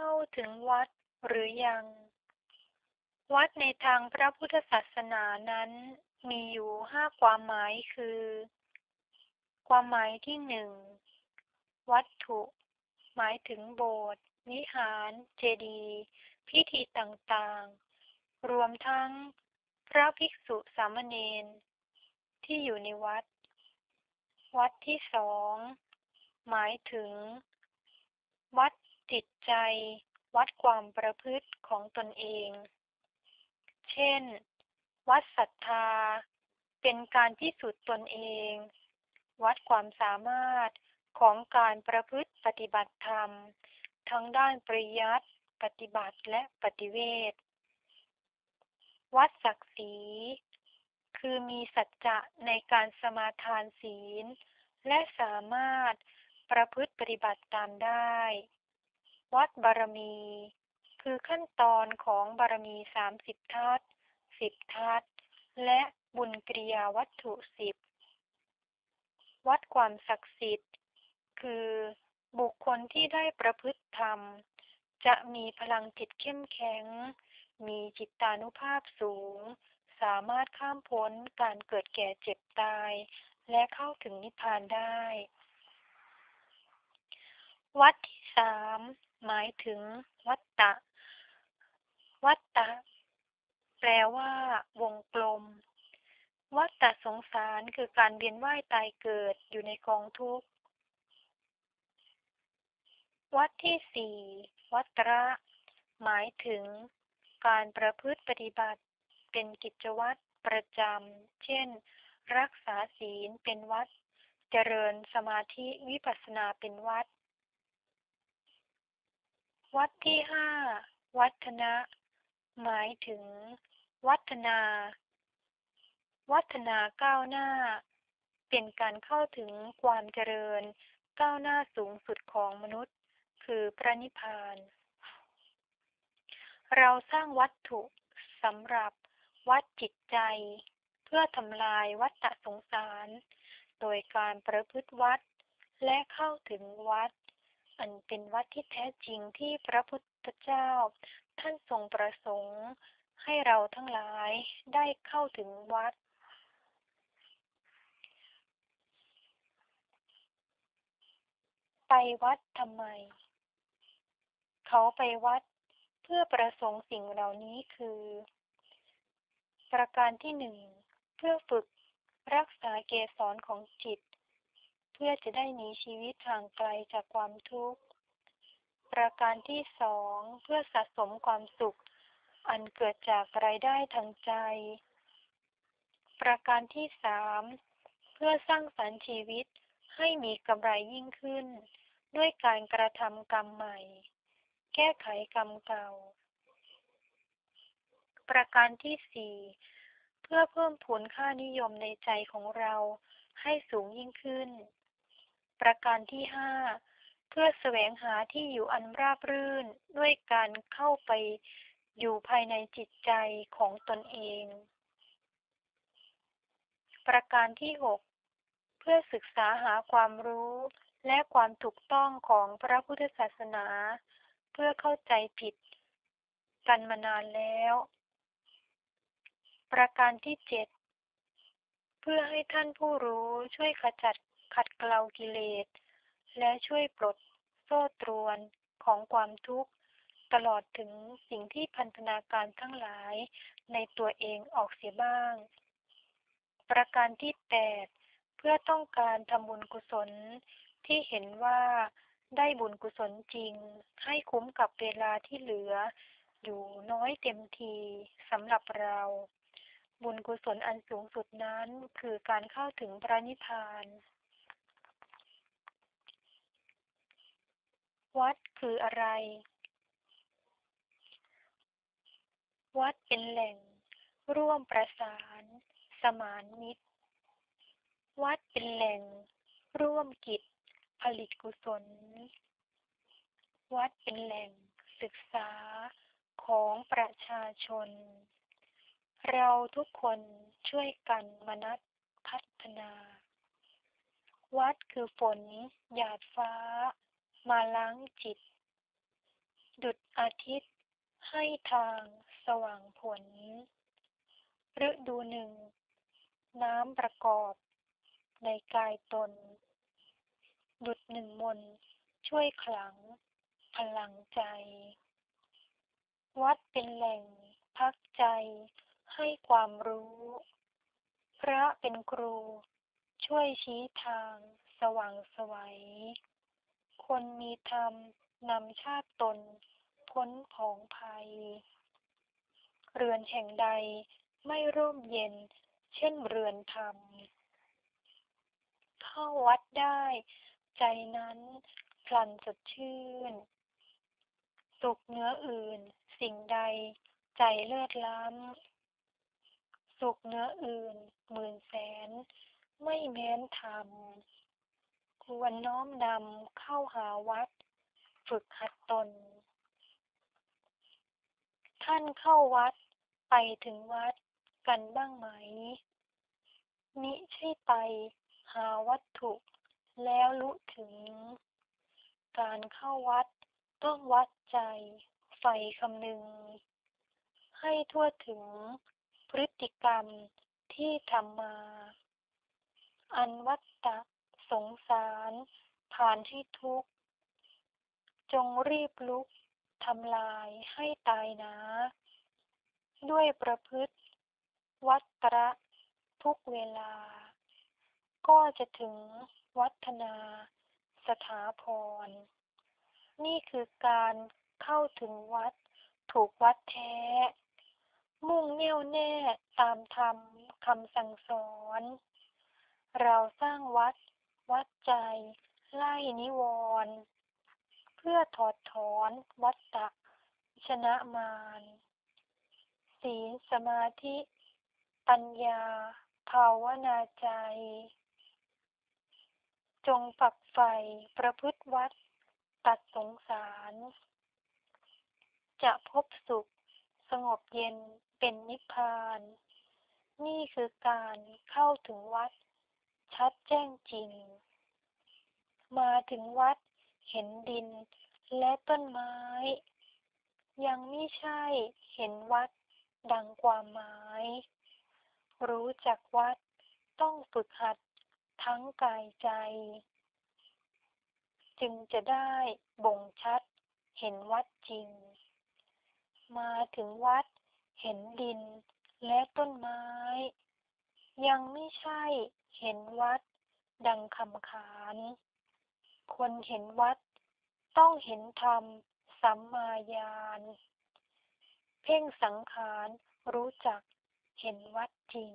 เข้าถึงวัดหรือยัง วัดในทางพระพุทธศาสนานั้นมีอยู่ห้าความหมายคือ ความหมายที่หนึ่งวัตถุ หมายถึงโบสถ์วิหาร เจดีย์พิธีต่างๆ รวมทั้งพระภิกษุสามเณรที่อยู่ในวัด วัดที่สอง หมายถึง วัด จิตใจวัดความประพฤติของตนเอง เช่น วัดศรัทธา เป็นการพิสูจน์ตนเอง วัดความสามารถของการประพฤติปฏิบัติธรรม ทั้งด้านปริยัติปฏิบัติและปฏิเวทวัดศักดิ์ศรี คือมีสัจจะในการสมาทานศีล และสามารถประพฤติปฏิบัติตามได้ วัดบารมี คือขั้นตอนของบารมีสามสิบทัศสิบทัศและบุญกิริยาวัตถุสิบวัดความศักดิ์สิทธิ์ คือบุคคลที่ได้ประพฤติธรรม จะมีพลังจิตเข้มแข็ง มีจิตตานุภาพสูง สามารถข้ามพ้นการเกิดแก่เจ็บตาย และเข้าถึงนิพพานได้ วัดที่สาม หมายถึงวัตตะ วัตตะ แปลว่าวงกลม วัฏฏสงสารคือการเวียนว่ายตายเกิดอยู่ในกองทุกข์ วัดที่สี่วัตระ หมายถึงการประพฤติปฏิบัติเป็นกิจวัตรประจำ เช่น รักษาศีลเป็นวัด เจริญสมาธิวิปัสสนาเป็นวัด วัดที่ห้าวัฒนะ หมายถึง วัฒนา วัฒนาก้าวหน้า เป็นการเข้าถึงความเจริญ ก้าวหน้าสูงสุดของมนุษย์ คือพระนิพพาน เราสร้างวัตถุสำหรับวัดจิตใจ เพื่อทำลายวัฏฏสงสาร โดยการประพฤติวัดและเข้าถึงวัด อันเป็นวัดที่แท้จริงที่พระพุทธเจ้า ท่านทรงประสงค์ให้เราทั้งหลายได้เข้าถึงวัด ไปวัดทำไม เขาไปวัดเพื่อประสงค์สิ่งเหล่านี้คือ ประการที่หนึ่ง เพื่อฝึกรักษาเกสรของจิต พื่อจะได้หนีชีวิตห่างไกลจากความทุกข์ ประการที่สองเพื่อสะสมความสุข อันเกิดจากรายได้ทางใจ ประการที่สามเพื่อสร้างสรรค์ชีวิตให้มีกำไรยิ่งขึ้น ด้วยการกระทำกรรมใหม่ แก้ไขกรรมเก่า ประการที่สี่เพื่อเพิ่มผลค่านิยมในใจของเราให้สูงยิ่งขึ้น ประการที่ห้าเพื่อแสวงหาที่อยู่อันราบรื่นด้วยการเข้าไปอยู่ภายในจิตใจของตนเอง ประการที่หกเพื่อศึกษาหาความรู้และความถูกต้องของพระพุทธศาสนา เพื่อเข้าใจผิดกันมานานแล้ว ประการที่เจ็ดเพื่อให้ท่านผู้รู้ช่วยขจัด ขัดเกลากิเลส และช่วยปลดโซ่ตรวนของความทุกข์ ตลอดถึงสิ่งที่พันธนาการทั้งหลายในตัวเองออกเสียบ้าง ประการที่แปดเพื่อต้องการทำบุญกุศลที่เห็นว่าได้บุญกุศลจริง ให้คุ้มกับเวลาที่เหลือ อยู่น้อยเต็มทีสำหรับเรา บุญกุศลอันสูงสุดนั้นคือการเข้าถึงพระนิพพาน วัดคืออะไร วัดเป็นแหล่ง ร่วมประสาน สมานมิตร วัดเป็นแหล่ง ร่วมกิจ ผลิตกุศล วัดเป็นแหล่งศึกษาของประชาชน เราทุกคนช่วยกันมนัดพัฒนา วัดคือฝน หยาดฟ้า มาล้างจิต ดุจอาทิตย์ ให้ทางสว่างผล ฤดูหนึ่ง น้ำประกอบในกายตน ดุจหนึ่งมนช่วยขลัง พลังใจ วัดเป็นแหล่งพักใจให้ความรู้ พระเป็นครูช่วยชี้ทางสว่างสวัย คนมีธรรมนำชาติตน พ้นผองภัย เรือนแห่งใดไม่ร่มเย็น เช่นเรือนธรรม เข้าวัดได้ ใจนั้นพลันสดชื่น สุขเนื้ออื่น สิ่งใด ใจเลิศล้ำ สุขเนื้ออื่น หมื่นแสน ไม่แม้นธรรม ควรน้อมนำเข้าหาวัด ฝึกหัดตน ท่านเข้าวัดไปถึงวัดกันบ้างไหมมิใช่ไปหาวัตถุ แล้วลุถึง การเข้าวัดต้องวัดใจใฝ่คำนึง ให้ทั่วถึงพฤติกรรมที่ทำมา อันวัตตะ สงสารผ่านให้ทุกข์ จงรีบลุกทำลายให้ตายนะ ด้วยประพฤติ วัตระทุกเวลา ก็จะถึงวัฒนาสถาพร นี่คือการเข้าถึงวัดถูกวัดแท้ มุ่งแน่วแน่ตามธรรมคำสั่งสอน เราสร้างวัด วัดใจ ไล่นิวรณ์เพื่อถอดถอนวัตตะชนะมารศีลสมาธิ ปัญญา ภาวนาใจ จงฝักใฝ่ประพฤติวัด ตัดสงสาร จะพบสุข สงบเย็นเป็นนิพพาน นี่คือการเข้าถึงวัด ชัดแจ้งจริง มาถึงวัด เห็นดิน และต้นไม้ ยังไม่ใช่เห็นวัดดังความหมาย รู้จักวัดต้องฝึกหัดทั้งกายใจ จึงจะได้บ่งชัดเห็นวัดจริง มาถึงวัดเห็นดินและต้นไม้ ยังไม่ใช่เห็นวัดดังคำขาน คนเห็นวัด ต้องเห็นธรรม สัมมาญาณ เพ่งสังขาร รู้จัก เห็นวัดจริง